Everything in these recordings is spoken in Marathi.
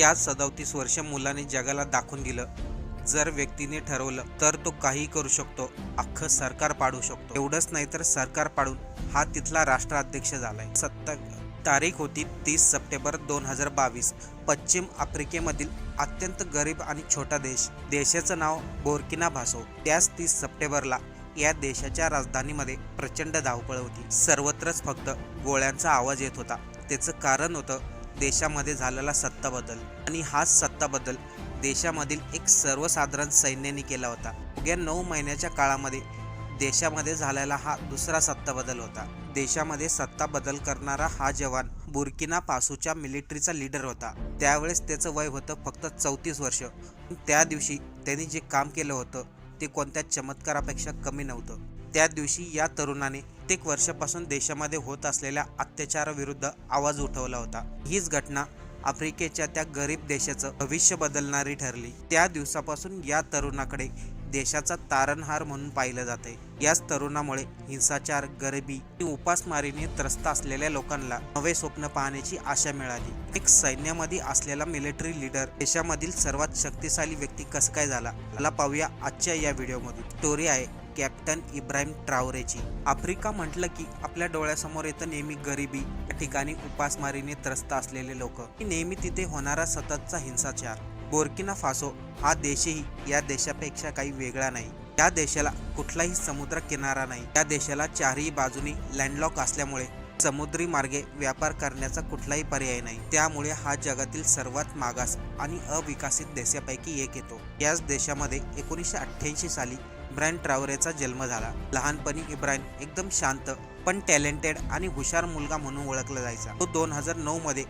या सदोतीस वर्ष मुलाने जगाला दाखवून दिलं. जर व्यक्तीने ठरवलं तर तो काही करू शकतो. अख्खं सरकार पाडू शकतो. एवढंच नाही तर सरकार पाडून हा तिथला राष्ट्राध्यक्ष झालाय. सत्ता तारीख होती तीस सप्टेंबर दोन हजार बावीस. पश्चिम आफ्रिकेमधील अत्यंत गरीब आणि छोटा देश. देशाचं नाव बोर्किना भासो. त्याच तीस सप्टेंबरला या देशाच्या राजधानीमध्ये प्रचंड धावपळ होती. सर्वत्रच फक्त गोळ्यांचा आवाज येत होता. त्याचं कारण होतं देशामध्ये झालेला सत्ता बदल आणि हाच सत्ता बदल देशामधील एक सर्वसाधारण सैन्याने केला होता. अवघ्या नऊ महिन्याच्या काळामध्ये देशामध्ये झालेला हा दुसरा सत्ता बदल होता. देशामध्ये सत्ता बदल करणारा हा जवान बुर्किना पासूच्या मिलिटरीचा लीडर होता. त्यावेळेस त्याचं वय होतं फक्त चौतीस वर्ष. त्या दिवशी त्यांनी जे काम केलं होतं ते कोणत्या चमत्कारापेक्षा कमी नव्हतं. त्या दिवशी या तरुणाने प्रत्येक वर्षापासून देशामध्ये होत असलेल्या अत्याचाराविरुद्ध आवाज उठवला होता. हीच घटना आफ्रिकेच्या त्या गरीब देशाचं भविष्य बदलणारी ठरली. त्या दिवसापासून या तरुणाकडे देशाचा तारणहार म्हणून पाहिलं जाते याच तरुणामुळे हिंसाचार गरिबी आणि उपासमारीने त्रस्त असलेल्या लोकांना नवे स्वप्न पाहण्याची आशा मिळाली. एक सैन्यामध्ये असलेला मिलिटरी लीडर देशामधील सर्वात शक्तिशाली व्यक्ती कसं काय झाला? मला पाहूया आजच्या या व्हिडिओमधून स्टोरी आहे कॅप्टन इब्राहिम ट्रावरेची आफ्रिका म्हटलं की आपल्या डोळ्यासमोर येतं नेहमी गरिबी या ठिकाणी उपासमारीने त्रस्त असलेले लोक. नेहमी तिथे होणारा सततचा हिंसाचार. बोर्किना फासो हा देशही या देशापेक्षा काही वेगळा नाही. त्या देशाला कुठलाही समुद्र किनारा नाही. या देशाला चारही बाजूनी लँडलॉक असल्यामुळे समुद्री मार्गे व्यापार करण्याचा कुठलाही पर्याय नाही. त्यामुळे हा जगातील सर्वात मागास आणि अविकसित देशापैकी एक येतो. याच देशामध्ये एकोणीसशे अठ्ठ्याऐंशी साली ब्रॅन ट्रावरेचा जन्म झाला. लहानपणी इब्राहिम एकदम शांत पण टॅलेंटेड आणि हुशार मुलगा म्हणून ओळखला जायचा. तो दोन हजार नऊ मध्ये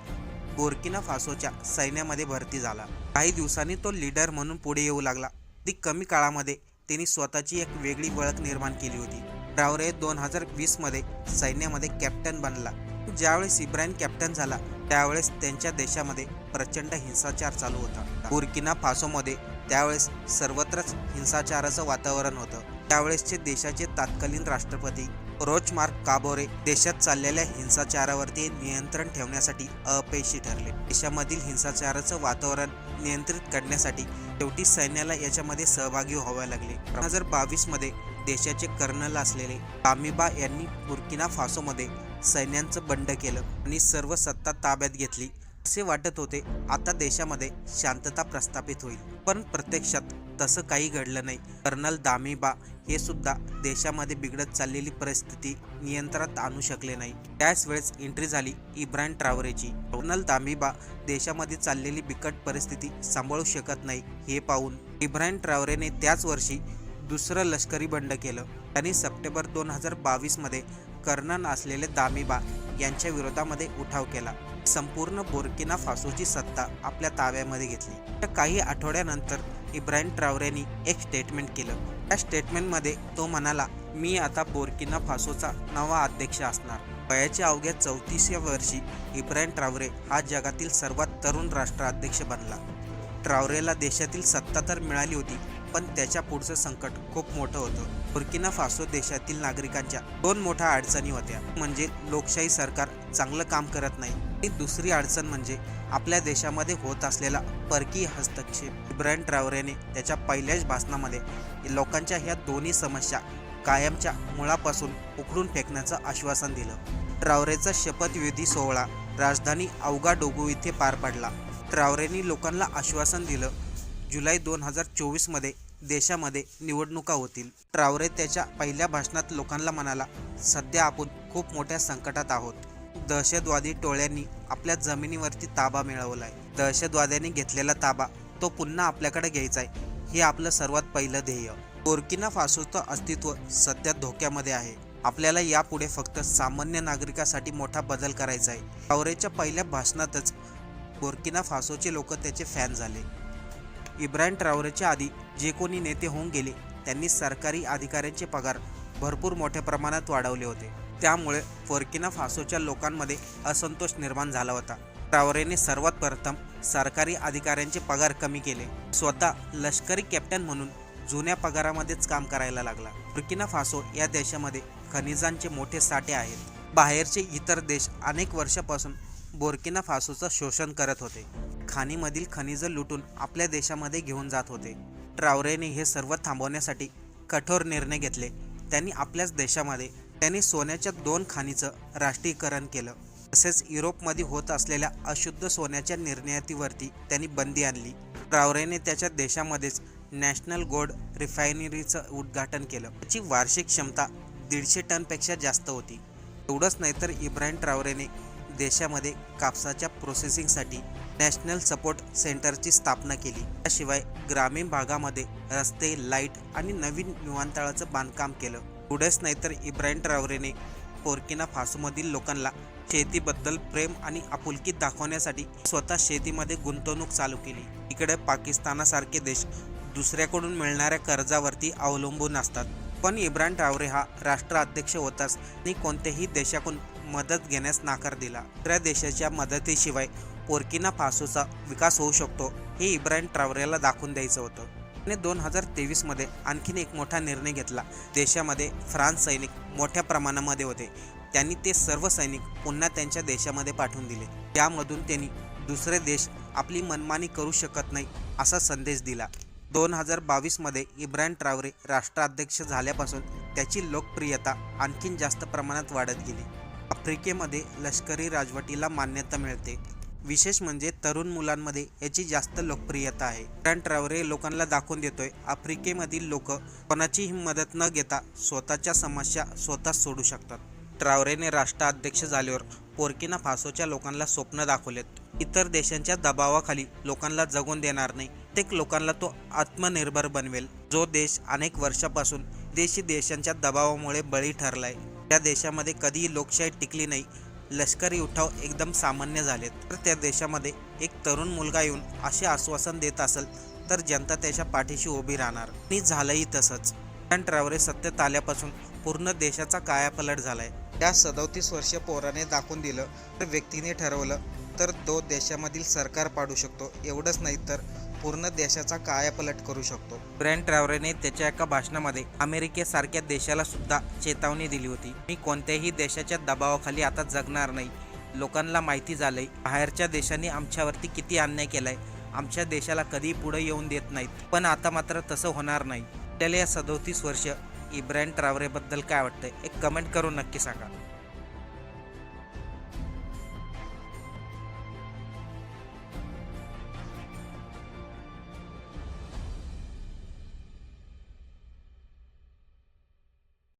बोर्किना फासोच्या सैन्यामध्ये भरती झाला. काही दिवसांनी तो लीडर म्हणून पुढे येऊ लागला. ती कमी काळामध्ये त्यांनी स्वतःची एक वेगळी ओळख निर्माण केली होती. ट्रावरे दोन हजार वीसमध्ये सैन्यामध्ये कॅप्टन बनला. ज्यावेळेस इब्राहिम कॅप्टन झाला त्यावेळेस त्यांच्या देशामध्ये प्रचंड हिंसाचार चालू होता. बुर्किना फासोमध्ये त्यावेळेस सर्वत्रच हिंसाचाराचं वातावरण होतं. त्यावेळेसचे देशाचे तत्कालीन राष्ट्रपती रोचमार्क काबोरे देशात चाललेल्या हिंसाचारावरती नियंत्रण ठेवण्यासाठी अपयशी ठरले. देशामधील हिंसाचाराचं वातावरण नियंत्रित करण्यासाठी शेवटी सैन्याला याच्यामध्ये सहभागी व्हावे लागले. दोन हजार बावीसमध्ये देशाचे कर्नल असलेले कामिबा यांनी बुर्किना फासोमध्ये सैन्यांचं बंड केलं आणि सर्व सत्ता ताब्यात घेतली. असे वाटत होते आता देशामध्ये शांतता प्रस्थापित होईल. पण प्रत्यक्षात तसं काही घडलं नाही. कर्नल दामिबा हे सुद्धा देशामध्ये बिघडत चाललेली परिस्थिती नियंत्रणात आणू शकले नाही. त्याच वेळेस एंट्री झाली इब्राहिम ट्रावरेची. कर्नल दामिबा देशामध्ये चाललेली बिकट परिस्थिती सांभाळू शकत नाही हे पाहून इब्राहिम ट्रावरेने त्याच वर्षी दुसरं लष्करी बंड केलं. त्यांनी सप्टेंबर दोन हजार बावीसमध्ये कर्नल असलेले दामिबा यांच्या विरोधामध्ये उठाव केला. संपूर्ण बोर्किना फासोची सत्ता आपल्या ताब्यामध्ये घेतली. तर काही आठवड्यानंतर इब्राहिम ट्रावरेनी एक स्टेटमेंट केलं. त्या स्टेटमेंटमध्ये तो म्हणाला मी आता बोर्किना फासोचा नवा अध्यक्ष असणार. वयाच्या अवघ्या चौतीसव्या वर्षी इब्राहिम ट्रावरे हा जगातील सर्वात तरुण राष्ट्राध्यक्ष बनला. ट्रावरेला देशातील सत्ता तर मिळाली होती पण त्याच्या पुढचं संकट खूप मोठं होतं. बुर्किना फासो देशातील नागरिकांच्या दोन मोठ्या अडचणी होत्या. म्हणजे लोकशाही सरकार चांगलं काम करत नाही. आणि दुसरी अडचण म्हणजे आपल्या देशामध्ये होत असलेला परकीय हस्तक्षेप. इब्राहिम ट्रावरेने त्याच्या पहिल्याच भाषणामध्ये लोकांच्या ह्या दोन्ही समस्या कायमच्या मुळापासून उखडून फेकण्याचं आश्वासन दिलं. ट्रावरेचा शपथविधी सोहळा राजधानी अवगा डोगू इथे पार पडला. ट्रावरेनी लोकांना आश्वासन दिलं जुलै दोन हजार चोवीसमध्ये देशामध्ये निवडणुका होतील. ट्रावरे त्याच्या पहिल्या भाषणात लोकांना म्हणाला सध्या आपण खूप मोठ्या संकटात आहोत. दहशतवादी टोळ्यांनी आपल्या जमिनीवरती ताबा मिळवलाय. दहशतवाद्यांनी घेतलेला ताबा तो पुन्हा आपल्याकडे घ्यायचा आहे हे आपलं सर्वात पहिलं ध्येय. बोर्किना फासोचं अस्तित्व सध्या धोक्यामध्ये आहे. आपल्याला यापुढे फक्त सामान्य नागरिकासाठी मोठा बदल करायचा आहे टावरेच्या पहिल्या भाषणातच बोर्किना फासोचे लोक त्याचे फॅन झाले. इब्राहिम ट्रावरेच्या आधी जे कोणी नेते होऊन गेले त्यांनी सरकारी अधिकाऱ्यांचे पगार भरपूर मोठ्या प्रमाणात वाढवले होते. त्यामुळे फोर्किना फासोच्या लोकांमध्ये असंतोष निर्माण झाला होता. ट्रावरेने सर्वात प्रथम सरकारी अधिकाऱ्यांचे पगार कमी केले. स्वतः लष्करी कॅप्टन म्हणून जुन्या पगारामध्येच काम करायला लागला. बुर्किना फासो या देशामध्ये खनिजांचे मोठे साठे आहेत. बाहेरचे इतर देश अनेक वर्षापासून बोर्किना फासोचं शोषण करत होते. खाणीमधील खनिज लुटून आपल्या देशामध्ये घेऊन जात होते. ट्रावरेने हे सर्व थांबवण्यासाठी कठोर निर्णय घेतले. त्यांनी आपल्याच देशामध्ये त्यांनी सोन्याच्या दोन खाणीचं राष्ट्रीयकरण केलं. तसेच युरोपमध्ये होत असलेल्या अशुद्ध सोन्याच्या निर्यातीवरती त्यांनी बंदी आणली. ट्रावरेने त्याच्या देशामध्येच नॅशनल गोल्ड रिफायनरीचं उद्घाटन केलं. त्याची वार्षिक क्षमता दीडशे टनपेक्षा जास्त होती. एवढंच नाही तर इब्राहिम ट्रावरेने देशामध्ये कापसाच्या प्रोसेसिंगसाठी नॅशनल सपोर्ट सेंटरची स्थापना केली. त्याशिवाय ग्रामीण भागामध्ये रस्ते लाइट आणि नवीन विमानतळाचं बांधकाम केलं. पुढेच नाही तर इब्राहिम ट्रावरेने पोर्किना फासूमधील लोकांना शेतीबद्दल प्रेम आणि आपुलकी दाखवण्यासाठी स्वतः शेतीमध्ये गुंतवणूक चालू केली. इकडे पाकिस्तानासारखे देश दुसऱ्याकडून मिळणाऱ्या कर्जावरती अवलंबून असतात. पण इब्राहिम ट्रावरे हा राष्ट्राध्यक्ष होताच आणि कोणत्याही देशाकडून मदत घेण्यास नाकार दिला. दुसऱ्या देशाच्या मदतीशिवाय पोर्किना फासोचा विकास होऊ शकतो हे इब्राहिम ट्रावरेला दाखवून द्यायचं होतं. त्याने दोन हजार तेवीसमध्ये आणखीन एक मोठा निर्णय घेतला. देशामध्ये फ्रान्स सैनिक मोठ्या प्रमाणामध्ये होते. त्यांनी ते सर्व सैनिक पुन्हा त्यांच्या देशामध्ये पाठवून दिले. त्यामधून त्यांनी दुसरे देश आपली मनमानी करू शकत नाही असा संदेश दिला. दोन हजार बावीसमध्ये इब्राहिम ट्रावरे राष्ट्राध्यक्ष झाल्यापासून त्याची लोकप्रियता आणखीन जास्त प्रमाणात वाढत गेली. आफ्रिकेमध्ये लष्करी राजवटीला मान्यता मिळते. विशेष म्हणजे तरुण मुलांमध्ये याची जास्त लोकप्रियता आहे. कारण ट्रावरे लोकांना दाखवून देतोय आफ्रिकेमधील लोक कोणाचीही मदत न घेता स्वतःच्या समस्या स्वतः सोडू शकतात. ट्रावरेने राष्ट्राध्यक्ष झाल्यावर पोर्किना फासोच्या लोकांना स्वप्न दाखवलेत. इतर देशांच्या दबावाखाली लोकांना जगून देणार नाही प्रत्येक लोकांना तो आत्मनिर्भर बनवेल. जो देश अनेक वर्षापासून देशी देशांच्या दबावामुळे बळी ठरलाय त्या देशामध्ये कधीही लोकशाही टिकली नाही लष्करी उठाव एकदम सामान्य झालेत. तर त्या देशामध्ये एक तरुण मुलगा येऊन असे आश्वासन देत असेल तर जनता त्याच्या पाठीशी उभी राहणार. आणि झालंही तसंच. इब्राहिम ट्रॅव्हरे सत्तेत आल्यापासून पूर्ण देशाचा कायापलट झालाय. त्या सदोतीस वर्ष पोराने दाखवून दिलं तर व्यक्तीने ठरवलं तर तो देशामधील सरकार पाडू शकतो. एवढंच नाही तर पूर्ण देशाचा कायापलट करू शकतो. ब्रँड ट्रॅव्हरेने त्याच्या एका भाषणामध्ये अमेरिकेसारख्या देशाला सुद्धा चेतावणी दिली होती. मी कोणत्याही देशाच्या दबावाखाली आता जगणार नाही. लोकांना माहिती झालंय बाहेरच्या देशांनी आमच्यावरती किती अन्याय केलाय. आमच्या देशाला कधी पुढे येऊन देत नाहीत. पण आता मात्र तसं होणार नाही. आपल्याला या सदोतीस वर्ष इब्राहिम ट्रॅव्हरेबद्दल काय वाटतंय? एक कमेंट करून नक्की सांगा.